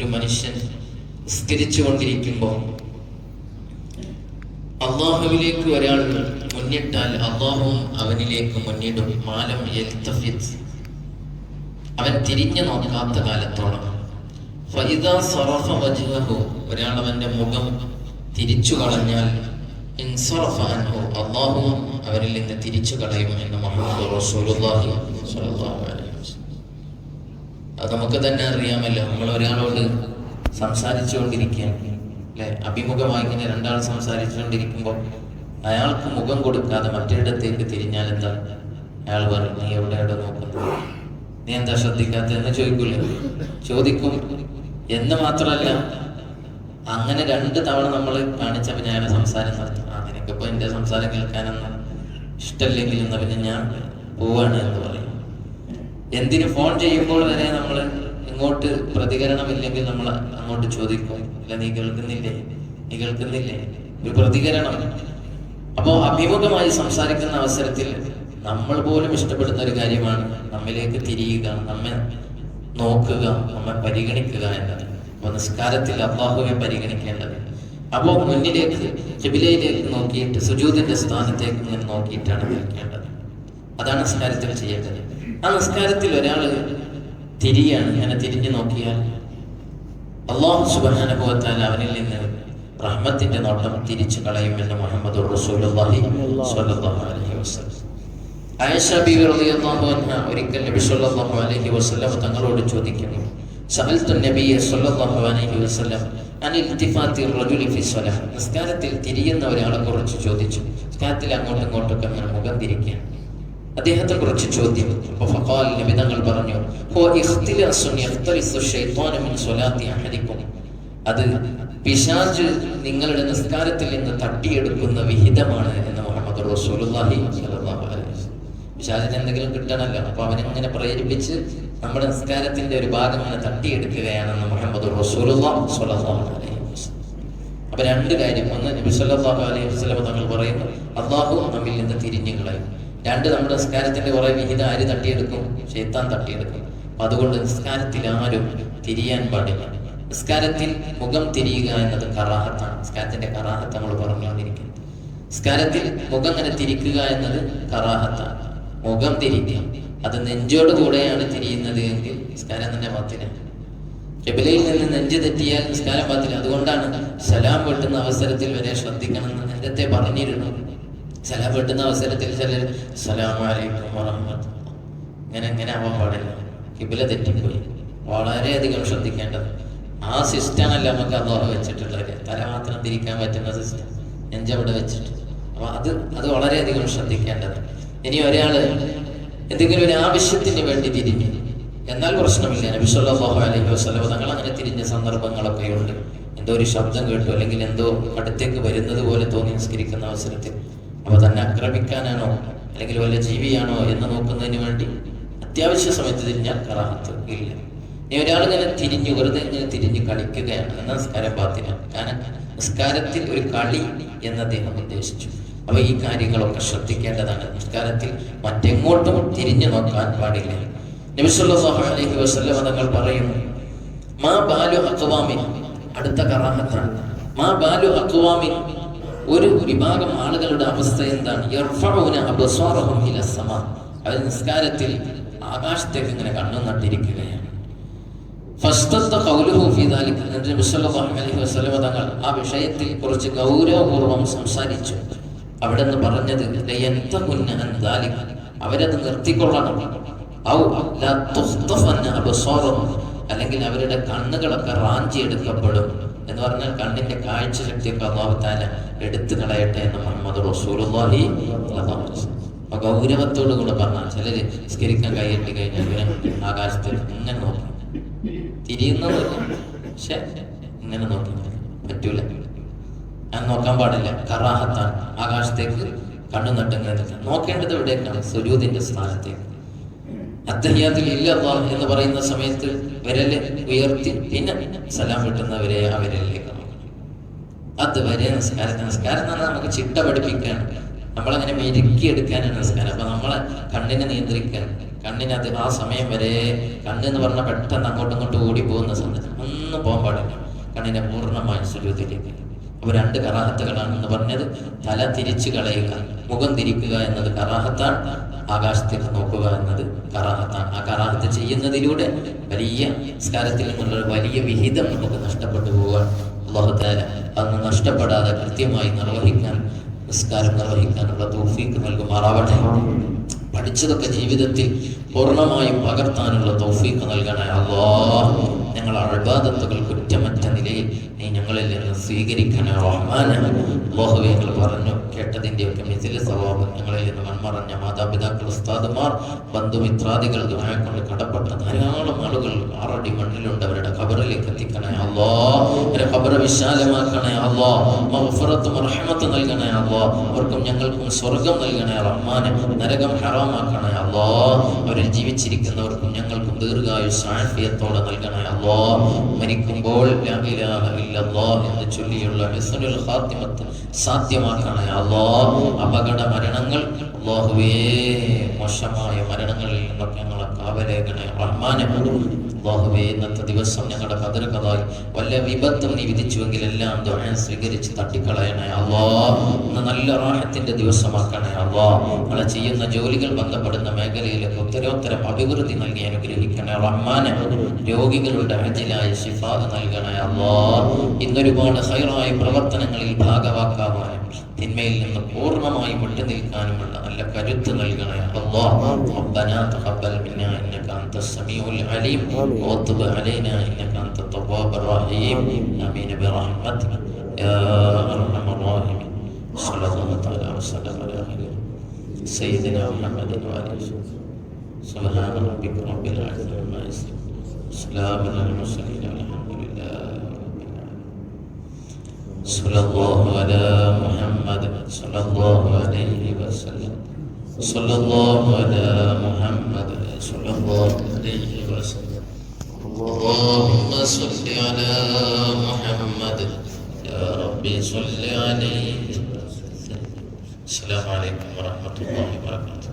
ഒരു മനുഷ്യൻ നിസ്കരിച്ചു കൊണ്ടിരിക്കുമ്പോൾ അള്ളാഹുവിലേക്ക് ഒരാൾ മുന്നിട്ടാൽ അള്ളാഹു അവനിലേക്ക് മുന്നിടും. മാലം അവൻ തിരിഞ്ഞു നോക്കാത്ത കാലത്തോളം. ഒരാൾ അവന്റെ മുഖം തിരിച്ചു കളഞ്ഞാൽ അള്ളാഹു അവരിൽ നിന്ന് തിരിച്ചു കളയും എന്ന് മുഹമ്മദ് റസൂലുള്ളാഹി സ്വല്ലല്ലാഹു അലൈഹി വസല്ലം അത് നമുക്ക് തന്നെ അറിയാമല്ലോ. നമ്മൾ ഒരാളോട് സംസാരിച്ചുകൊണ്ടിരിക്കുകയാണ്. അല്ലെ? അഭിമുഖമായി ഇങ്ങനെ രണ്ടാൾ സംസാരിച്ചുകൊണ്ടിരിക്കുമ്പോൾ അയാൾക്ക് മുഖം കൊടുക്കാതെ മറ്റൊരിടത്തേക്ക് തിരിഞ്ഞാൽ എന്താ? അയാൾ പറയും നീ എവിടെ എവിടെ നോക്കുന്നു? നീ എന്താ ശ്രദ്ധിക്കാത്ത എന്ന് ചോദിക്കൂലേ? ചോദിക്കും. എന്ന് മാത്രമല്ല അങ്ങനെ രണ്ട് തവണ നമ്മൾ കാണിച്ചപ്പോൾ ഞാൻ സംസാരം നടത്തും. ആ നിനക്കിപ്പോ എന്റെ സംസാരം കേൾക്കാനൊന്നും ഇഷ്ടമില്ലെങ്കിൽ എന്നാ പിന്നെ ഞാൻ പോവാണ് എന്ന് പറയും. എന്തിന് ഫോൺ ചെയ്യുമ്പോൾ വരെ നമ്മൾ ഇങ്ങോട്ട് പ്രതികരണമില്ലെങ്കിൽ നമ്മൾ അങ്ങോട്ട് ചോദിക്കും അല്ല നീ കേൾക്കുന്നില്ലേ? നീ കേൾക്കുന്നില്ലേ? ഒരു പ്രതികരണം. അപ്പോ അഭിമുഖമായി സംസാരിക്കുന്ന അവസരത്തിൽ നമ്മൾ പോലും ഇഷ്ടപ്പെടുന്ന ഒരു കാര്യമാണ് നമ്മിലേക്ക് തിരിയുക നമ്മെ നോക്കുക നമ്മെ പരിഗണിക്കുക എന്നത്. അപ്പൊ നിസ്കാരത്തിൽ അള്ളാഹുവെ പരിഗണിക്കേണ്ടത്. അപ്പോൾ മുന്നിലേക്ക് ചെബിലയിലേക്ക് നോക്കിയിട്ട് സുജൂതിന്റെ സ്ഥാനത്തേക്ക് ഇങ്ങനെ നോക്കിയിട്ടാണ് നിൽക്കേണ്ടത്. അതാണ് നിസ്കാരത്തിൽ ചെയ്യേണ്ടത്. ആ നിസ്കാരത്തിൽ ഒരാൾ തിരിയാണ്. ഇങ്ങനെ തിരിഞ്ഞു നോക്കിയാൽ അള്ളാഹു സുബാനുഭവത്താൽ അവനിൽ നിന്ന് റഹ്മത്തിന്റെ നോട്ടം തിരിച്ചു കളയുമെന്ന് മുഹമ്മദ് ഒരിക്കൽ നബി സ്വല്ലല്ലാഹു അലൈഹി വസല്ലം തങ്ങളോട് ചോദിക്കുന്നു സഅൽതു നബിയെ സ്വല്ലല്ലാഹു അലൈഹി വസല്ലം അൻ ഇൽത്തിഫാത്തി റജുലി ഫി സ്വലാഹ് നിസ്കാരത്തിൽ തിരിയുന്ന ഒരാളെ കുറിച്ച് ചോദിച്ചു. നിസ്കാരത്തിൽ അങ്ങോട്ടും ഇങ്ങോട്ടൊക്കെ അങ്ങനെ മുഖം തിരിക്കുകയാണ് അദ്ദേഹത്തെ കുറിച്ച് ചോദ്യം. അപ്പോൾ ഫഖാൽ നബി തങ്ങൾ പറഞ്ഞു അത് പിശാജ് നിങ്ങളുടെ നിസ്കാരത്തിൽ നിന്ന് തട്ടിയെടുക്കുന്ന വിഹിതമാണ് എന്ന് മുഹമ്മദ് റസൂലുള്ളാഹി പിശാജിന് എന്തെങ്കിലും കിട്ടണമല്ലോ. അപ്പൊ അവനിങ്ങനെ പ്രേരിപ്പിച്ച് നമ്മുടെ നിസ്കാരത്തിന്റെ ഒരു ഭാഗം ഇങ്ങനെ തട്ടിയെടുക്കുകയാണെന്ന് മുഹമ്മദ് റസൂലുള്ളാഹി അപ്പൊ രണ്ട് കാര്യം. ഒന്ന് നബി അലൈഹി തങ്ങൾ പറയുന്നു അള്ളാഹു നമ്മിൽ നിന്ന് തിരിഞ്ഞു കളയും രണ്ട് നമ്മുടെ നിസ്കാരത്തിന്റെ കുറെ വിഹിതം ആര് തട്ടിയെടുക്കും ഷെയ്ത്താൻ തട്ടിയെടുക്കും. അപ്പൊ അതുകൊണ്ട് നിസ്കാരത്തിൽ ആരും തിരിയാൻ പാടില്ല. നിസ്കാരത്തിൽ മുഖം തിരിയുക എന്നത് കറാഹത്താണ്. നിസ്കാരത്തിന്റെ കറാഹത്ത് നമ്മൾ പറഞ്ഞുകൊണ്ടിരിക്കുന്നത് നിസ്കാരത്തിൽ മുഖം അങ്ങനെ തിരിക്കുക എന്നത് കറാഹത്താണ്. മുഖം തിരിക്കുക. അത് നെഞ്ചോട് കൂടെയാണ് തിരിയുന്നത് എങ്കിൽ നിസ്കാരം തന്നെ പാത്തിലാണ് കിബിലയിൽ നിന്ന് നെഞ്ച് തെറ്റിയാൽ നിസ്കാരം പാത്തില്ല. അതുകൊണ്ടാണ് സലാം വെട്ടുന്ന അവസരത്തിൽ വരെ ശ്രദ്ധിക്കണം എന്ന് നേരത്തെ പറഞ്ഞിരുന്നു. സലാം വെട്ടുന്ന അവസരത്തിൽ ചിലർ സലാമലൈക്കും ഇങ്ങനെ ഇങ്ങനെ ആവാൻ പാടില്ല. കിബില തെറ്റിപ്പോയി. വളരെയധികം ശ്രദ്ധിക്കേണ്ടത്. ആ സിസ്റ്റമല്ല നമുക്ക് അള്ളാഹു വെച്ചിട്ടുള്ളത്. തല മാത്രം തിരിക്കാൻ പറ്റുന്ന സിസ്റ്റം. നെഞ്ചവിടെ വെച്ചിട്ട്. അപ്പൊ അത് അത് വളരെയധികം ശ്രദ്ധിക്കേണ്ടത്. ഇനി ഒരാൾ എന്തെങ്കിലും ഒരു ആവശ്യത്തിന് വേണ്ടി തിരിഞ്ഞു. എന്നാൽ പ്രശ്നമില്ല. നബി അലൈഹി വസല്ലം തങ്ങൾ അങ്ങനെ തിരിഞ്ഞ സന്ദർഭങ്ങളൊക്കെ ഉണ്ട്. എന്തോ ഒരു ശബ്ദം കേട്ടു അല്ലെങ്കിൽ എന്തോ അടുത്തേക്ക് വരുന്നത് പോലെ തോന്നി നിസ്കരിക്കുന്ന അവസരത്തിൽ. അപ്പൊ തന്നെ ആക്രമിക്കാനാണോ അല്ലെങ്കിൽ വല്ല ജീവിയാണോ എന്ന് നോക്കുന്നതിന് വേണ്ടി അത്യാവശ്യ സമയത്ത് തിരിഞ്ഞാൽ കറാഹത്ത് ഇല്ല. ഇനി ഒരാൾ ഇങ്ങനെ തിരിഞ്ഞു വെറുതെ ഇങ്ങനെ തിരിഞ്ഞു കളിക്കുകയാണ്. എന്ന നിസ്കാരം പാത്തിന കാരണം നിസ്കാരത്തിൽ ഒരു കളി എന്ന് അദ്ദേഹം ഉദ്ദേശിച്ചു. അപ്പൊ ഈ കാര്യങ്ങളൊക്കെ ശ്രദ്ധിക്കേണ്ടതാണ്. നിസ്കാരത്തിൽ മറ്റെങ്ങോട്ടും തിരിഞ്ഞു നോക്കാൻ പാടില്ല. നബിസുല്ലാഹി വസല്ലം തങ്ങൾ പറയുന്നു മാ ബാലു അക്വാമി അടുത്ത കറാഹത്താണ്. മാ ബാലു അക്വാമിൻ ഒരു വിഭാഗം ആളുകളുടെ അവസ്ഥ എന്താണ്? അവർ നിസ്കാരത്തിൽ ആകാശത്തേക്ക് ഇങ്ങനെ കണ്ണു നട്ടിരിക്കുകയാണ്. തങ്ങൾ ആ വിഷയത്തിൽ കുറച്ച് ഗൗരവപൂർവം സംസാരിച്ചു. അവിടെ നിന്ന് പറഞ്ഞത് അവരത് നിർത്തിക്കൊള്ളണം. അല്ലെങ്കിൽ അവരുടെ കണ്ണുകളൊക്കെ റാഞ്ചി എടുക്കപ്പെടും എന്ന് പറഞ്ഞാൽ കണ്ണിന്റെ കാഴ്ച ശക്തിയൊക്കെ അള്ളാഹുത്താല എടുത്തു കളയട്ടെ എന്ന് മുഹമ്മദ് റസൂലുള്ളാഹി അപ്പൊ ഗൗരവത്തോടു കൂടെ പറഞ്ഞാൽ ചിലര് സ്കരിക്കാൻ കൈയിട്ട് കഴിഞ്ഞാൽ ഇവരെ ആകാശത്തിൽ ഇങ്ങനെ നോക്കി. തിരിയുന്നതല്ല പക്ഷെ ഇങ്ങനെ നോക്കി. പറ്റൂല. ഞാൻ നോക്കാൻ പാടില്ല. കറാഹത്താണ് ആകാശത്തേക്ക് കണ്ണു നട്ടുന്നത് നോക്കേണ്ടത് എവിടേക്കാണ്? സുരൂദിന്റെ സ്ഥാനത്തേക്ക്. അത്തഹിയാത്തിൽ ഇല്ല എന്ന് പറയുന്ന സമയത്ത് വിരൽ ഉയർത്തി പിന്നെ സലാം കിട്ടുന്നവരെ ആ വിരലിലേക്ക് അത് വരെ നമസ്കാരം നമസ്കാരം എന്ന് പറഞ്ഞാൽ നമുക്ക് ചിട്ട പഠിപ്പിക്കാൻ നമ്മളങ്ങനെ മെരുക്കിയെടുക്കാനാണ് നമസ്കാരം അപ്പൊ നമ്മളെ കണ്ണിനെ നിയന്ത്രിക്കാൻ കണ്ണിന് അത് ആ സമയം വരെ കണ്ണെന്ന് പറഞ്ഞാൽ പെട്ടെന്ന് അങ്ങോട്ടും ഇങ്ങോട്ടും ഓടി പോകുന്ന സന്ദർഭം ഒന്നും പോകാൻ പാടില്ല. കണ്ണിനെ പൂർണമായി സുജൂതിലേക്ക് അപ്പോൾ രണ്ട് കറാഹത്തുകളാണെന്ന് പറഞ്ഞത്. തല തിരിച്ചു കളയുക മുഖം തിരിക്കുക എന്നത് കറാഹത്താണ്. ആകാശത്തിൽ നോക്കുക എന്നത് കറാഹത്താണ്. ആ കറാഹത്ത് ചെയ്യുന്നതിലൂടെ വലിയ സ്കാരത്തിൽ നിന്നുള്ള വലിയ വിഹിതം നമുക്ക് നഷ്ടപ്പെട്ടു പോവുകയാണ്. ലോഹത്താല അന്ന് നഷ്ടപ്പെടാതെ കൃത്യമായി നിർവഹിക്കാൻ നിസ്കാരം നിർവഹിക്കാനുള്ള തോഫീക്ക് നൽകുമാറാവട്ടെ. പഠിച്ചതൊക്കെ ജീവിതത്തിൽ പൂർണമായും പകർത്താനുള്ള തോഫീക്ക് നൽകണേ അള്ളാ ഞങ്ങൾ അഴബാദത്തുകൾ കുറ്റമറ്റ നിലയിൽ നീ ഞങ്ങളിൽ നിന്ന് സ്വീകരിക്കണേ റഹ്മാനെ അള്ളാഹുവെ ഞങ്ങൾ പറഞ്ഞു. കേട്ടതിന്റെയൊക്കെ മിസില സ്വഭാവം ഞങ്ങളിൽ നിന്ന് മൺമറഞ്ഞ മാതാപിതാക്കൾ ഉസ്താദുമാർ ബന്ധുമിത്രാദികൾ ദുരായക്കൊണ്ട് കൊണ്ട് കടപ്പെട്ട ധാരാളം ആളുകൾ ആറടി മണ്ണിലുണ്ട്. അവരുടെ ഖബറിലേക്ക് എത്തിക്കണേ അല്ലോ അവരെ ഖബറ് വിശാലമാക്കണേ അല്ലോ മഹഫറത്തും റഹ്മത്ത് നൽകണേ അല്ലോ അവർക്കും ഞങ്ങൾക്കും സ്വർഗം നൽകണേ റഹ്മാനെ. നരകം ഹറാമാക്കണേ അല്ലോ അവരിൽ ജീവിച്ചിരിക്കുന്നവർക്കും ഞങ്ങൾക്കും ദീർഘായുസ് ആഫിയത്തോടെ നൽകണേ അള്ളാ. മരിക്കുമ്പോൾ എന്ന് ചൊല്ലിയുള്ള സാധ്യമാക്കണേ അള്ളാ. അപകട മരണങ്ങൾ അള്ളാഹുവേ മോശമായ മരണങ്ങളിൽ നിന്നൊക്കെ ഞങ്ങളെ കാവലേഖണേ റഹ്മാനെ. അള്ളാഹുവേ ഇന്നത്തെ ദിവസം ഞങ്ങളുടെ കതിർക്കതായി വല്ല വിപത്തും നീ വിധിച്ചുവെങ്കിൽ എല്ലാം ദുഃഖം സ്വീകരിച്ച് തട്ടിക്കളയണേ അള്ളാ. ഇന്ന് നല്ല റാഹത്തിന്റെ ദിവസമാക്കണേ അള്ളാ. നിങ്ങളെ ചെയ്യുന്ന ജോലികൾ ബന്ധപ്പെടുന്ന മേഖലയിലൊക്കെ ഉത്തരോത്തരം അഭിവൃദ്ധി നൽകി അനുഗ്രഹിക്കണേ റഹ്മാനെ. രോഗികളുടെ അജിലായ ശിഫാദ് നൽകണേ അള്ളാ. ഇന്നൊരുപാട് ഹൈറായ പ്രവർത്തനങ്ങളിൽ ഭാഗവാക്കാവാനും തിന്മയിൽ നിന്ന് പൂർണ്ണമായി വിട്ടു നിൽക്കാനുമുള്ള നല്ല കരുത്ത് നൽകണേ അള്ളാ ربنا تقبل منا انك انت السميع العليم وتب علينا انك انت التواب الرحيم امين برحمتك يا ارحم الراحمين صلى الله تعالى وسلم على خير سيدنا محمد وعلى اله سبحان ربك رب العزه عما يصفون سلام على المرسلين والحمد صلى الله على محمد صلى الله عليه وسلم. صلى الله على محمد صلى الله عليه وسلم. اللهم صل على محمد. يا ربي صل عليه السلام عليكم ورحمة الله وبركاته.